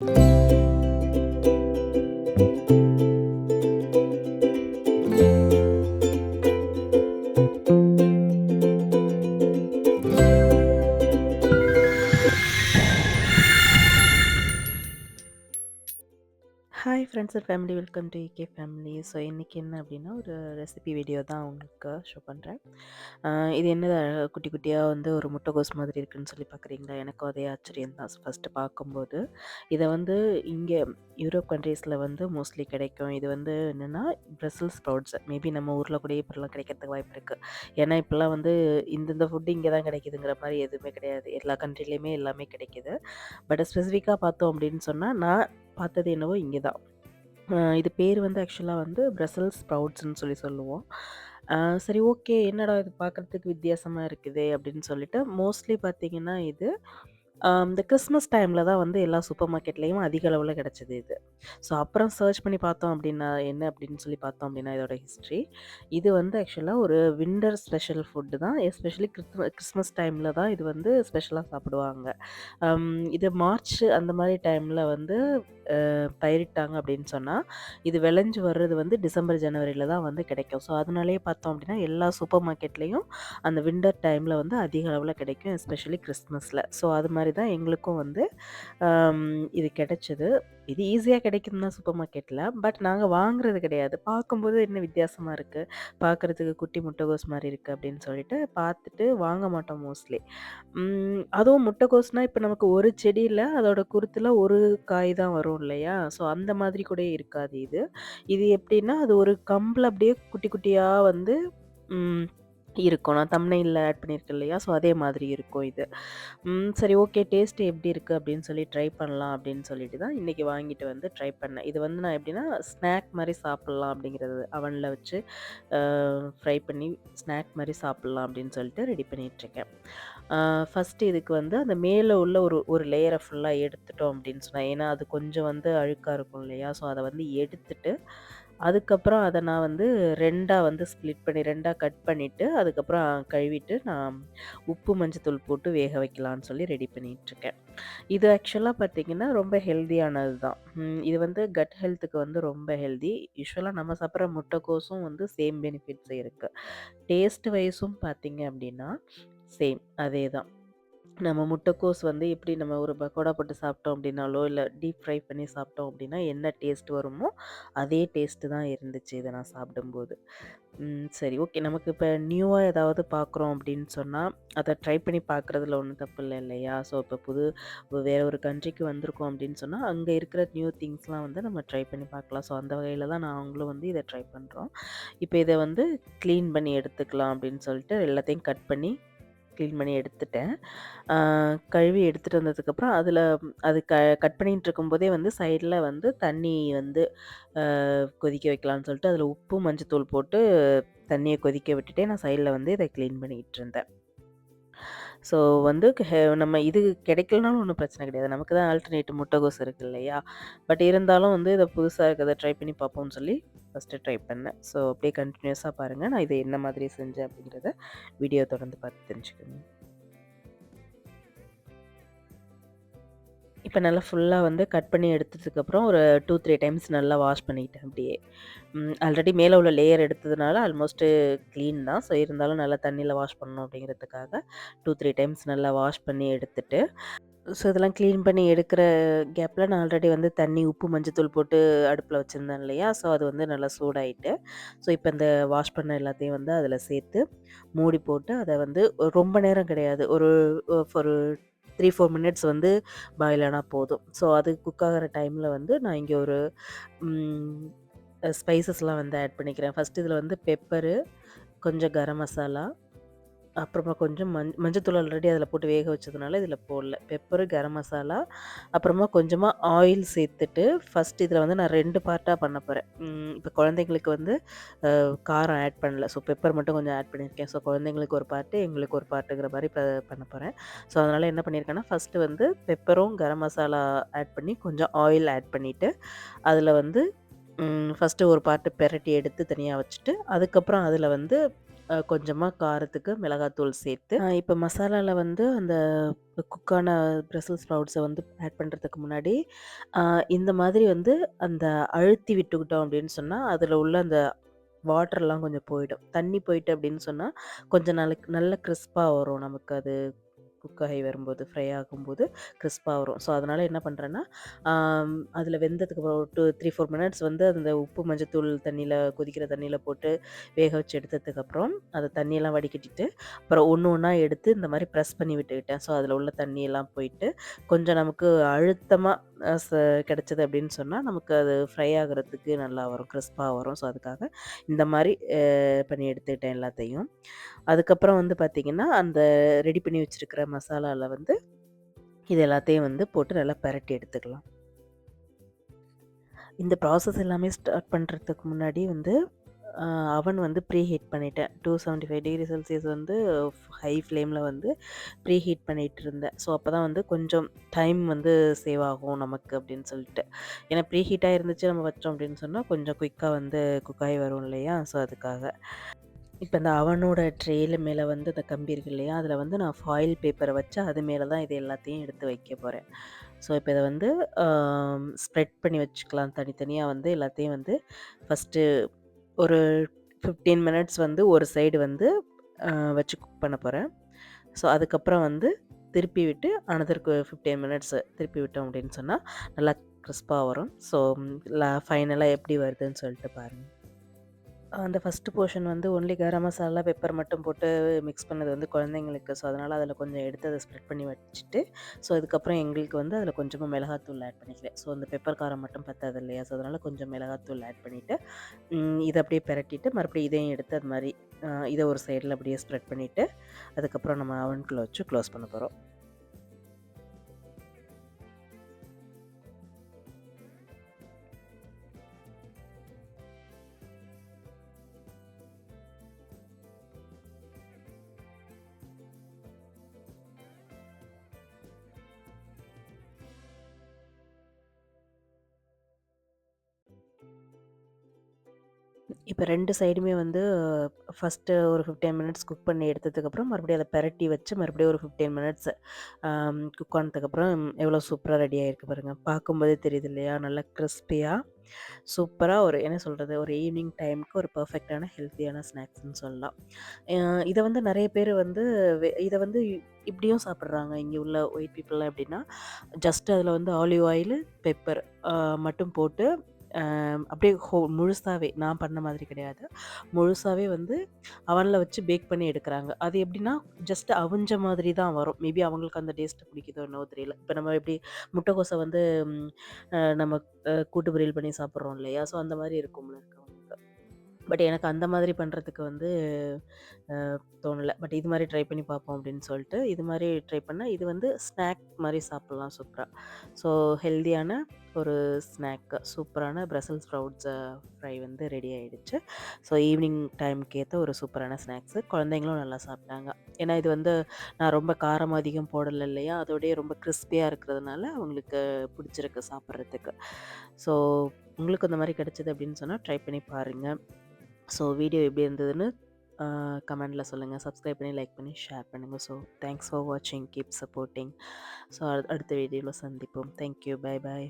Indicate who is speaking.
Speaker 1: thank you hi friends and family welcome to E K family so இன்றைக்கி என்ன அப்படின்னா ஒரு ரெசிபி வீடியோ தான் உங்களுக்கு ஷோ பண்ணுறேன் இது என்ன குட்டி குட்டியாக வந்து ஒரு முட்டைகோஸ் மாதிரி இருக்குன்னு சொல்லி பார்க்குறீங்களா? எனக்கும் அதே ஆச்சரியம் தான். ஃபஸ்ட்டு பார்க்கும்போது இதை வந்து இங்கே யூரோப் கண்ட்ரீஸில் வந்து மோஸ்ட்லி கிடைக்கும். இது வந்து என்னென்னா பிரசல் ஸ்ப்ரவுட்ஸ் மேபி நம்ம ஊரில் கூட இப்படிலாம் கிடைக்கிறதுக்கு வாய்ப்பு இருக்குது ஏன்னா இப்போல்லாம் வந்து இந்தந்த ஃபுட்டு இங்கே தான் கிடைக்குதுங்கிற மாதிரி எதுவுமே கிடையாது. எல்லா கண்ட்ரிலையுமே எல்லாமே கிடைக்கிது. பட் ஸ்பெசிஃபிக்காக பார்த்தோம் அப்படின்னு சொன்னால் நான் பார்த்தது என்னவோ இங்கே தான். இது பேர் வந்து ஆக்சுவலாக வந்து பிரசல்ஸ் ஸ்ப்ரவுட்ஸ்ன்னு சொல்லி சொல்லுவோம். சரி ஓகே என்னடா இது பார்க்குறதுக்கு வித்தியாசமாக இருக்குது அப்படின்னு சொல்லிட்டு மோஸ்ட்லி பார்த்தீங்கன்னா இது இந்த கிறிஸ்மஸ் டைமில் தான் வந்து எல்லா சூப்பர் மார்க்கெட்லேயும் அதிக அளவில் கிடச்சிது இது. ஸோ அப்புறம் சர்ச் பண்ணி பார்த்தோம் அப்படின்னா என்ன அப்படின்னு சொல்லி பார்த்தோம் அப்படின்னா இதோட ஹிஸ்ட்ரி இது வந்து ஆக்சுவலாக ஒரு விண்டர் ஸ்பெஷல் ஃபுட்டு தான். எஸ்பெஷலி கிறிஸ்ம கிறிஸ்மஸ் டைமில் தான் இது வந்து ஸ்பெஷலாக சாப்பிடுவாங்க. இது மார்ச் அந்த மாதிரி டைமில் வந்து பயிரிட்டாங்க அப்படின்னு சொன்னால் இது விளைஞ்சு வர்றது வந்து டிசம்பர் ஜனவரியில் தான் வந்து கிடைக்கும். ஸோ அதனாலேயே பார்த்தோம் அப்படின்னா எல்லா சூப்பர் மார்க்கெட்லேயும் அந்த விண்டர் டைமில் வந்து அதிக அளவில் கிடைக்கும் எஸ்பெஷலி கிறிஸ்மஸில். ஸோ அது மாதிரி தான் எங்களுக்கும் வந்து இது கிடைச்சது. இது ஈஸியாக கிடைக்கும் தான் சூப்பர் மார்க்கெட்டில் பட் நாங்கள் வாங்குறது கிடையாது. பார்க்கும்போது என்ன வித்தியாசமாக இருக்குது பார்க்குறதுக்கு குட்டி முட்டைகோஸ் மாதிரி இருக்குது அப்படின்னு சொல்லிட்டு பார்த்துட்டு வாங்க மாட்டோம் மோஸ்ட்லி அதுவும் முட்டைகோஸ்னால் இப்போ நமக்கு ஒரு செடியில் அதோட குருத்தில் ஒரு காய் தான் வரும் இல்லையா? ஸோ அந்த மாதிரி கூட இருக்காது இது. இது எப்படின்னா அது ஒரு கம்பில் அப்படியே குட்டி குட்டியாக வந்து இருக்கும். நான் தம்ப்நெயில்ல ஆட் பண்ணியிருக்கேன் இல்லையா? ஸோ அதே மாதிரி இருக்கும் இது. சரி ஓகே டேஸ்ட் எப்படி இருக்குது அப்படின்னு சொல்லி ட்ரை பண்ணலாம் அப்படின்னு சொல்லிட்டு தான் இன்றைக்கி வாங்கிட்டு வந்து ட்ரை பண்ணேன். இது வந்து நான் எப்படின்னா ஸ்நாக் மாதிரி சாப்பிட்லாம் அப்படிங்கிறது அவனில் வச்சு ஃப்ரை பண்ணி ஸ்நாக் மாதிரி சாப்பிட்லாம் அப்படின்னு சொல்லிட்டு ரெடி பண்ணிகிட்ருக்கேன். ஃபஸ்ட்டு இதுக்கு வந்து அந்த மேலே உள்ள ஒரு ஒரு லேயரை ஃபுல்லாக எடுத்துட்டோம் அப்படின்னு சொன்னால் ஏன்னா அது கொஞ்சம் வந்து அழுக்காக இருக்கும் இல்லையா? ஸோ அதை வந்து எடுத்துட்டு அதுக்கப்புறம் அதை நான் வந்து ரெண்டாக வந்து ஸ்ப்ளிட் பண்ணி ரெண்டாக கட் பண்ணிவிட்டு அதுக்கப்புறம் கழுவிட்டு நான் உப்பு மஞ்சத்தூள் போட்டு வேக வைக்கலான்னு சொல்லி ரெடி பண்ணிகிட்ருக்கேன் இது ஆக்சுவலாக பார்த்திங்கன்னா ரொம்ப ஹெல்த்தியானது தான். இது வந்து கட் ஹெல்த்துக்கு வந்து ரொம்ப ஹெல்தி. யூஸ்வலாக நம்ம சாப்பிட்ற முட்டைக்கோஸும் வந்து சேம் பெனிஃபிட்ஸ் இருக்குது டேஸ்ட் வைஸும் பார்த்திங்க அப்படின்னா சேம் அதே தான். நம்ம முட்டைக்கோஸ் வந்து எப்படி நம்ம ஒரு பக்கோடா போட்டு சாப்பிட்டோம் அப்படின்னாலோ இல்லை டீப் ஃப்ரை பண்ணி சாப்பிட்டோம் அப்படின்னா என்ன டேஸ்ட் வருமோ அதே டேஸ்ட்டு தான் இருந்துச்சு இதை நான் சாப்பிடும்போது. சரி. ஓகே. நமக்கு இப்போ நியூவாக ஏதாவது பார்க்குறோம் அப்படின்னு சொன்னால் அதை ட்ரை பண்ணி பார்க்குறதுல ஒன்றும் தப்பு இல்லை இல்லையா? ஸோ இப்போ புது வேறு ஒரு கண்ட்ரிக்கு வந்திருக்கோம் அப்படின்னு சொன்னால் அங்கே இருக்கிற நியூ திங்ஸ்லாம் வந்து நம்ம ட்ரை பண்ணி பார்க்கலாம் ஸோ அந்த வகையில் தான் நாங்களும் வந்து இதை ட்ரை பண்ணுறோம் இப்போ இதை வந்து க்ளீன் பண்ணி எடுத்துக்கலாம் அப்படின்னு சொல்லிட்டு எல்லாத்தையும் கட் பண்ணி க்ளீன் பண்ணி எடுத்துட்டேன். கழுவி எடுத்துகிட்டு வந்ததுக்கப்புறம் அதில் அது க கட் பண்ணிகிட்டு இருக்கும்போதே வந்து சைடில் வந்து தண்ணி வந்து கொதிக்க வைக்கலான்னு சொல்லிட்டு அதில் உப்பு மஞ்சத்தூள் போட்டு தண்ணியை கொதிக்க விட்டுட்டே நான் சைடில் வந்து இதை க்ளீன் பண்ணிக்கிட்டு இருந்தேன். ஸோ வந்து நம்ம இது கிடைக்கலனாலும் ஒன்றும் பிரச்சனை கிடையாது. நமக்கு தான் ஆல்டர்னேட் முட்டைகோஸ் இருக்குது இல்லையா? பட் இருந்தாலும் வந்து இதை புதுசாக இருக்கிறத ட்ரை பண்ணி பார்ப்போம்னு சொல்லி ஃபஸ்ட்டு ட்ரை பண்ணேன். ஸோ அப்படியே கண்டினியூஸாக பாருங்கள் நான் இதை என்ன மாதிரி செஞ்சேன் அப்படிங்கிறத வீடியோ தொடர்ந்து பார்த்து தெரிஞ்சுக்கணும் இப்போ நல்லா ஃபுல்லாக வந்து கட் பண்ணி எடுத்ததுக்கப்புறம் ஒரு டூ த்ரீ டைம்ஸ் நல்லா வாஷ் பண்ணிக்கிட்டேன் அப்படியே. ஆல்ரெடி மேலே உள்ள லேயர் எடுத்ததுனால ஆல்மோஸ்ட்டு க்ளீன் தான். ஸோ இருந்தாலும் நல்லா தண்ணியில் வாஷ் பண்ணணும் அப்படிங்கிறதுக்காக டூ த்ரீ டைம்ஸ் நல்லா வாஷ் பண்ணி எடுத்துட்டு ஸோ இதெல்லாம் க்ளீன் பண்ணி எடுக்கிற கேப்பில் நான் ஆல்ரெடி வந்து தண்ணி உப்பு மஞ்சத்தூள் போட்டு அடுப்பில் வச்சுருந்தேன் இல்லையா? ஸோ அது வந்து நல்லா சூடாயிட்டு ஸோ இப்போ இந்த வாஷ் பண்ண எல்லாத்தையும் வந்து அதில் சேர்த்து மூடி போட்டு அதை வந்து ரொம்ப நேரம் கிடையாது. ஒரு ஒரு த்ரீ ஃபோர் மினிட்ஸ் வந்து பாயில் ஆனால் போதும். ஸோ அது குக் ஆகிற டைமில் வந்து நான் இங்கே ஒரு ஸ்பைசஸ்லாம் வந்து ஆட் பண்ணிக்கிறேன். ஃபஸ்ட் இதில் வந்து பெப்பரு கொஞ்சம் கரம் மசாலா அப்புறமா கொஞ்சம் மஞ் மஞ்சத்தூள் ஆல்ரெடி அதில் போட்டு வேக வச்சதுனால இதில் போடல. பெப்பரு கரம் மசாலா அப்புறமா கொஞ்சமாக ஆயில் சேர்த்துட்டு ஃபஸ்ட் இதில் வந்து நான் ரெண்டு பார்ட்டாக பண்ண போகிறேன் இப்போ குழந்தைங்களுக்கு வந்து காரம் ஆட் பண்ணல. ஸோ பெப்பர் மட்டும் கொஞ்சம் ஆட் பண்ணியிருக்கேன். ஸோ குழந்தைங்களுக்கு ஒரு பார்ட்டு எங்களுக்கு ஒரு பார்ட்டுங்கிற மாதிரி இப்போ பண்ண போகிறேன் ஸோ அதனால் என்ன பண்ணியிருக்கேன்னா ஃபஸ்ட்டு வந்து பெப்பரும் கரம் மசாலா ஆட் பண்ணி கொஞ்சம் ஆயில் ஆட் பண்ணிவிட்டு அதில் வந்து ஃபஸ்ட்டு ஒரு பார்ட்டு பெரட்டி எடுத்து தனியாக வச்சுட்டு அதுக்கப்புறம் அதில் வந்து கொஞ்சமாக காரத்துக்கு மிளகாத்தூள் சேர்த்து இப்போ மசாலாவில் வந்து அந்த குக்கான பிரசல் ஸ்ப்ரவுட்ஸை வந்து ஆட் பண்ணுறதுக்கு முன்னாடி இந்த மாதிரி வந்து அந்த அழுத்தி விட்டுக்கிட்டோம் அப்படின்னு சொன்னால் அதில் உள்ள அந்த வாட்டர்லாம் கொஞ்சம் போயிடும். தண்ணி போயிட்டு அப்படின்னு சொன்னால் கொஞ்சம் நாளைக்கு நல்ல கிறிஸ்பாக வரும் நமக்கு அது குக் ஆகி வரும்போது ஃப்ரை ஆகும்போது கிறிஸ்பாக வரும். ஸோ அதனால் என்ன பண்ணுறேன்னா அதில் வெந்ததுக்கப்புறம் ஒரு டூ த்ரீ ஃபோர் மினிட்ஸ் வந்து அந்த உப்பு மஞ்சத்தூள் தண்ணியில் கொதிக்கிற தண்ணியில் போட்டு வேக வச்சு எடுத்ததுக்கப்புறம் அதை தண்ணியெல்லாம் வடிகட்டிட்டு அப்புறம் ஒன்று ஒன்றா எடுத்து இந்த மாதிரி ப்ரெஸ் பண்ணி விட்டுக்கிட்டேன். ஸோ அதில் உள்ள தண்ணியெல்லாம் போயிட்டு கொஞ்சம் நமக்கு அழுத்தமாக கிடச்சிது அப்படின்னு சொன்னால் நமக்கு அது ஃப்ரை ஆகிறதுக்கு நல்லா வரும் கிறிஸ்பாக வரும். ஸோ அதுக்காக இந்த மாதிரி பண்ணி எடுத்துக்கிட்டேன் எல்லாத்தையும். அதுக்கப்புறம் வந்து பார்த்திங்கன்னா அந்த ரெடி பண்ணி வச்சுருக்கிற மசாலாவில் வந்து இது எல்லாத்தையும் வந்து போட்டு நல்லா பரட்டி எடுத்துக்கலாம். இந்த ப்ராசஸ் எல்லாமே ஸ்டார்ட் பண்ணுறதுக்கு முன்னாடி வந்து அவன் வந்து ப்ரீ ஹீட் பண்ணிட்டேன். Two seventy five degree Celsius வந்து ஹை ஃப்ளேமில் வந்து ப்ரீ ஹீட் பண்ணிகிட்டு இருந்தேன். ஸோ அப்போ தான் வந்து கொஞ்சம் டைம் வந்து சேவ் ஆகும் நமக்கு அப்படின்னு சொல்லிட்டு. ஏன்னா ப்ரீ ஹீட்டாக இருந்துச்சு நம்ம வச்சோம் அப்படின்னு சொன்னால் கொஞ்சம் குயிக்காக வந்து குக்காகி வரும் இல்லையா? ஸோ அதுக்காக. இப்போ இந்த அவனோட ட்ரேயில் மேலே வந்து அந்த கம்பி இருக்கு இல்லையா? அதில் வந்து நான் ஃபாயில் பேப்பரை வச்சு அது மேலே தான் இது எல்லாத்தையும் எடுத்து வைக்க போகிறேன் ஸோ இப்போ இதை வந்து ஸ்ப்ரெட் பண்ணி வச்சுக்கலாம். தனித்தனியாக வந்து எல்லாத்தையும் வந்து ஃபஸ்ட்டு ஒரு ஃபிஃப்டீன் மினிட்ஸ் வந்து ஒரு சைடு வந்து வச்சு குக் பண்ண போகிறேன் ஸோ அதுக்கப்புறம் வந்து திருப்பி விட்டு அனதருக்கு ஃபிஃப்டீன் மினிட்ஸ் திருப்பி விட்டோம் அப்படின்னு சொன்னால் நல்லா கிறிஸ்பாக வரும். ஸோ ஃபைனலாக எப்படி வருதுன்னு சொல்லிட்டு பாருங்கள் அந்த ஃபஸ்ட்டு போர்ஷன் வந்து ஒன்லி கரம் மசாலா, பெப்பர் மட்டும் போட்டு மிக்ஸ் பண்ணது வந்து குழந்தைங்களுக்கு. ஸோ, அதனால் அதில் கொஞ்சம் எடுத்து அதை ஸ்ப்ரெட் பண்ணி வச்சுட்டு, ஸோ அதுக்கப்புறம் எங்களுக்கு வந்து அதில் கொஞ்சமாக மிளகாத்தூள் ஆட் பண்ணிக்கிறேன். ஸோ, அந்த பெப்பர் காரம் மட்டும் பத்தாது இல்லையா? ஸோ, அதனால் கொஞ்சம் மிளகாத்தூள் ஆட் பண்ணிவிட்டு, இதை அப்படியே பெரட்டிட்டு, மறுபடியும் இதையும் எடுத்து அது மாதிரி இதை ஒரு சைடில் அப்படியே ஸ்ப்ரெட் பண்ணிவிட்டு, அதுக்கப்புறம் நம்ம அவனுக்குள்ளே வச்சு க்ளோஸ் பண்ண போகிறோம். இப்போ ரெண்டு சைடுமே வந்து ஃபஸ்ட்டு ஒரு ஃபிஃப்டீன் மினிட்ஸ் குக் பண்ணி எடுத்ததுக்கப்புறம் மறுபடியும் அதை பெரட்டி வச்சு மறுபடியும் ஒரு ஃபிஃப்டீன் மினிட்ஸ் குக் ஆனதுக்கப்புறம் எவ்வளோ சூப்பராக ரெடி ஆகிருக்கு பாருங்கள் பார்க்கும்போதே தெரியுது இல்லையா? நல்லா கிறிஸ்பியாக சூப்பராக ஒரு என்ன சொல்கிறது ஒரு ஈவினிங் டைமுக்கு ஒரு பர்ஃபெக்டான ஹெல்த்தியான ஸ்நாக்ஸ்ன்னு சொல்லலாம். இதை வந்து நிறைய பேர் வந்து இதை வந்து இப்படியும் சாப்பிட்றாங்க. இங்கே உள்ள ஒயிட் பீப்புளெலாம் எப்படின்னா ஜஸ்ட் அதில் வந்து ஆலிவ் ஆயில் பெப்பர் மட்டும் போட்டு அப்படியே ஹோ முழுசாகவே நான் பண்ண மாதிரி கிடையாது. முழுசாகவே வந்து அவனில் வச்சு பேக் பண்ணி எடுக்கிறாங்க. அது எப்படின்னா, ஜஸ்ட் அவிஞ்ச மாதிரி தான் வரும். மேபி அவங்களுக்கு அந்த டேஸ்ட் பிடிக்குதோ என்னவோ தெரியல. இப்போ நம்ம எப்படி முட்டைக்கோசை வந்து நம்ம கூட்டு பொரியல் பண்ணி சாப்பிட்றோம் இல்லையா? ஸோ அந்த மாதிரி இருக்கும்ல இருக்கவங்க பட் எனக்கு அந்த மாதிரி பண்ணுறதுக்கு வந்து தோணலை பட் இது மாதிரி ட்ரை பண்ணி பார்ப்போம் அப்படின்னு சொல்லிட்டு, இது மாதிரி ட்ரை பண்ணால் இது வந்து ஸ்நாக் மாதிரி சாப்பிட்லாம் சூப்பராக ஸோ ஹெல்தியான ஒரு ஸ்நாக்கு சூப்பரான பிரசல்ஸ் ஸ்ப்ரவுட்ஸ் ஃப்ரை வந்து ரெடி ஆகிடுச்சு ஸோ ஈவினிங் டைமுக்கு ஏற்ற ஒரு சூப்பரான ஸ்நாக்ஸு. குழந்தைங்களும் நல்லா சாப்பிட்டாங்க. ஏன்னா இது வந்து நான் ரொம்ப காரம் அதிகம் போடலை இல்லையா? அதோடய ரொம்ப கிறிஸ்பியாக இருக்கிறதுனால அவங்களுக்கு பிடிச்சிருக்கு சாப்பிட்றதுக்கு. ஸோ உங்களுக்கு இந்த மாதிரி கிடச்சிது அப்படின்னு சொன்னால் ட்ரை பண்ணி பாருங்கள். ஸோ வீடியோ எப்படி இருந்ததுன்னு கமெண்டில் சொல்லுங்கள் சப்ஸ்கிரைப் பண்ணி லைக் பண்ணி ஷேர் பண்ணுங்கள் ஸோ தேங்க்ஸ் ஃபார் வாட்சிங் கீப் சப்போர்ட்டிங் ஸோ அடுத்த வீடியோவில் சந்திப்போம். Thank you bye bye